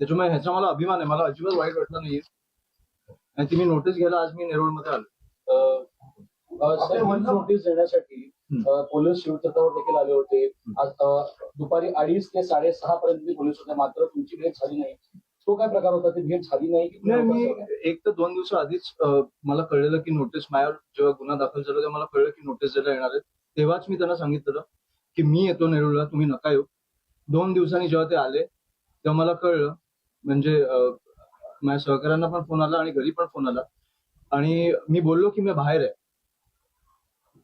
त्याच्यामुळे ह्याचा मला अभिमान आहे. मला अजिबात वाईट वाटलं नाहीये. आणि ती मी नोटीस घ्यायला आज मी नेरुळमध्ये आलो. नोटीस देण्यासाठी पोलीस शिवतत्वावर देखील आले होते. आज दुपारी अडीच ते साडेसहा पर्यंत पोलीस होते. मात्र तुमची भेट झाली नाही. तो काय प्रकार होता? ती भेट झाली नाही तुम्ही मी? एक तर दोन दिवस आधीच मला कळलेलं की नोटीस माझ्यावर जेव्हा गुन्हा दाखल झाला तेव्हा मला कळलं की नोटीस द्यायला येणार आहे तेव्हाच मी त्यांना सांगितलं की मी येतो नेरुळला तुम्ही नका येऊ. दोन दिवसांनी जेव्हा ते आले तेव्हा मला कळलं म्हणजे माझ्या सहकाऱ्यांना पण फोन आला आणि घरी पण फोन आला. आणि मी बोललो की मी बाहेर आहे.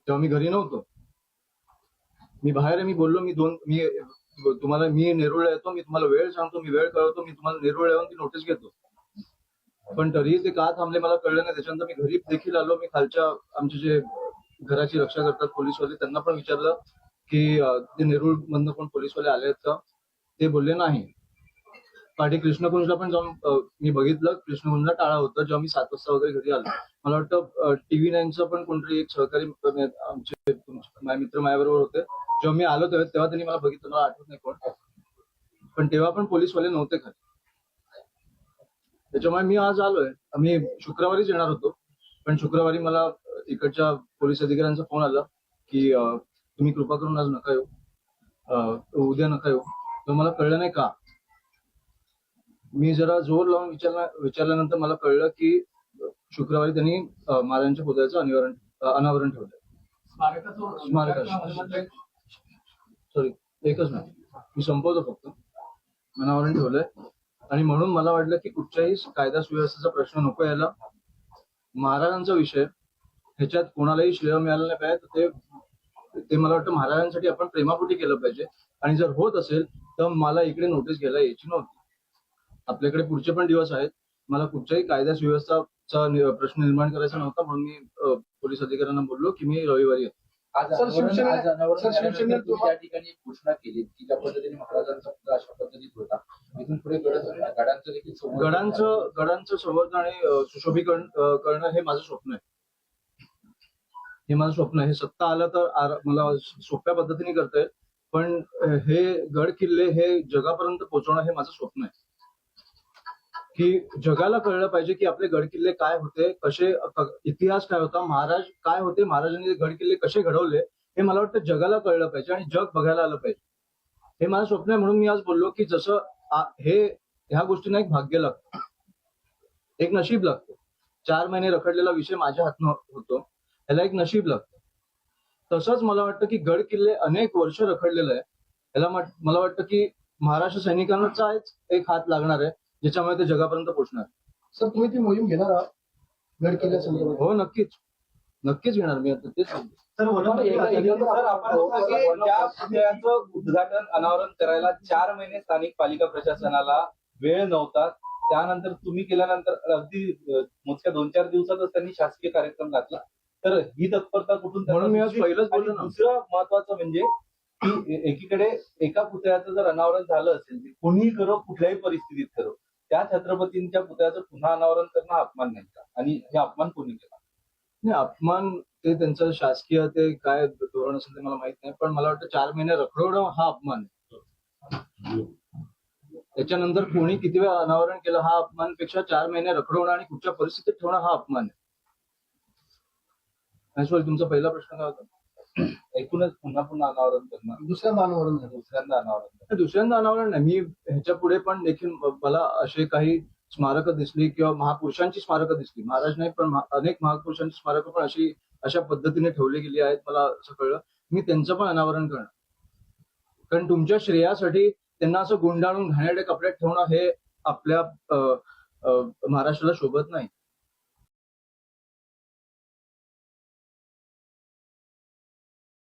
तेव्हा मी घरी नव्हतो. मी बाहेर आहे मी बोललो मी दोन मी तुम्हाला मी नेरुळ येतो मी तुम्हाला वेळ सांगतो मी वेळ कळवतो मी तुम्हाला नेरुळ येऊन ती नोटीस घेतो. पण तरीही ते का थांबले मला कळलं नाही. त्याच्यानंतर मी घरी देखील आलो. मी खालच्या आमचे जे घराची रक्षा करतात पोलीसवाले त्यांना पण विचारलं की ते नेरुळ मधनं कोण पोलीसवाले आले आहेत का? ते बोलले नाही. पाठी कृष्णकुंजला पण जाऊन मी बघितलं. कृष्णकुंजला टाळा होतं जेव्हा मी सात वाजता वगैरे घरी आलो. मला वाटतं टीव्ही नाईनचं पण कोणतरी एक सहकारी आमचे मित्र माझ्याबरोबर होते. जेव्हा मी आलो तेव्हा तेव्हा त्यांनी मला बघितलं. मला आठवत नाही कोण. पण तेव्हा पण पोलीसवाले नव्हते खरे. त्याच्यामुळे मी आज आलोय. आम्ही शुक्रवारीच येणार होतो. पण शुक्रवारी मला इकडच्या पोलीस अधिकाऱ्यांचा फोन आला की तुम्ही कृपा करून आज नका येऊ. उद्या नका येऊ. तर मला कळलं नाही का? मी जरा जोर लावून विचारला विचारल्यानंतर मला कळलं की शुक्रवारी त्यांनी महाराजांच्या पुतळ्याचं अनावरण अनावरण ठेवलं. स्मारकाचं सॉरी एकच मिनिट. मी संपवतो फक्त. अनावरण ठेवलंय. आणि म्हणून मला वाटलं की कुठच्याही कायदा सुव्यवस्थेचा प्रश्न नको यायला. महाराजांचा विषय. ह्याच्यात कोणालाही श्रेय मिळालं नाही पाहिजे. ते ते मला वाटतं महाराजांसाठी आपण प्रेमापोटी केलं पाहिजे. आणि जर होत असेल तर मला इकडे नोटीस घ्यायला यायची नव्हती. आपल्याकडे पुढचे पण दिवस आहेत. मला कुठच्याही कायदा सुव्यवस्थाचा प्रश्न निर्माण करायचा नव्हता म्हणून मी पोलीस अधिकाऱ्यांना बोललो की मी रविवारी येतो. ठिकाणी घोषणा केली की ज्या पद्धतीने महाराजांचा पुतळा अशा पद्धतीत होता इथून पुढे गड गडांचं देखील संवर्धन गडांचं गडांचं संवर्धन आणि सुशोभीकरण करणं हे माझं स्वप्न आहे. हे माझं स्वप्न आहे. हे सत्ता आलं तर मला सोप्या पद्धतीने करता येईल. पण हे गड किल्ले हे जगापर्यंत पोहोचवणं हे माझं स्वप्न आहे. की जगाला कळलं पाहिजे की आपले गड किल्ले काय होते कसे इतिहास काय होता महाराज काय होते महाराजांनी गडकिल्ले गड किल्ले कसे घडवले हे मला वाटतं जगाला कळलं पाहिजे आणि जग बघायला आलं पाहिजे. हे मला स्वप्न आहे म्हणून मी आज बोललो की जसं हे ह्या गोष्टींना एक भाग्य लागतं. एक नशीब लागतं. चार महिने रखडलेला विषय माझ्या हातनं होतो. ह्याला एक नशीब लागतं. तसंच मला वाटतं की गड किल्ले अनेक वर्ष रखडलेलं आहे. ह्याला मला वाटतं की महाराष्ट्र सैनिकांचाच एक हात लागणार आहे. ज्याच्यामुळे ते जगापर्यंत पोहोचणार. सर तुम्ही ती मोहीम घेणार आहात? गड हो नक्कीच. नक्कीच घेणार मी आता तेच सांगतो. सर आपण त्या पुतळ्याचं उद्घाटन अनावरण करायला चार महिने स्थानिक पालिका प्रशासनाला वेळ नव्हता. त्यानंतर तुम्ही केल्यानंतर अगदी अ, मोजक्या दोन चार दिवसातच त्यांनी शासकीय कार्यक्रम घातला. तर ही तत्परता कुठून त्यांना म्हणून मी आज? पहिलंच बोललो ना. दुसरं महत्वाचं म्हणजे की ए- एकीकडे एका पुतळ्याचं जर अनावरण झालं असेल ते कोणीही करो कुठल्याही परिस्थितीत करो. त्या छत्रपतींच्या पुतळ्याचं पुन्हा अनावरण करणं अपमान नाही का? आणि हे अपमान कोणी केला? नाही अपमान ते त्यांचं शासकीय ते काय धोरण असेल ते मला माहीत नाही पण मला वाटतं चार महिने रखडवणं हा अपमान आहे. त्याच्यानंतर कोणी किती वेळा अनावरण केलं हा अपमानपेक्षा चार महिने रखडवणं आणि कुठच्या परिस्थितीत ठेवणं हा अपमान आहे? तुमचा पहिला प्रश्न काय होता? एकूणच पुन्हा पुन्हा अनावरण करणं दुसऱ्यांदा अनावरण झालं दुसऱ्यांदा अनावरण करणं नाही, दुसऱ्यांदा अनावरण नाही. मी ह्याच्या पुढे पण देखील मला असे काही स्मारकं दिसली किंवा महापुरुषांची स्मारकं दिसली. महाराज नाही पण महा- अनेक महापुरुषांची स्मारकं पण अशी अशा पद्धतीने ठेवली गेली आहेत मला असं कळलं. मी त्यांचं पण अनावरण करणार. कारण तुमच्या श्रेयासाठी त्यांना असं गुंडाळून घाणेरडे कपड्यात ठेवणं हे आपल्या अ, अ, महाराष्ट्राला शोभत नाही.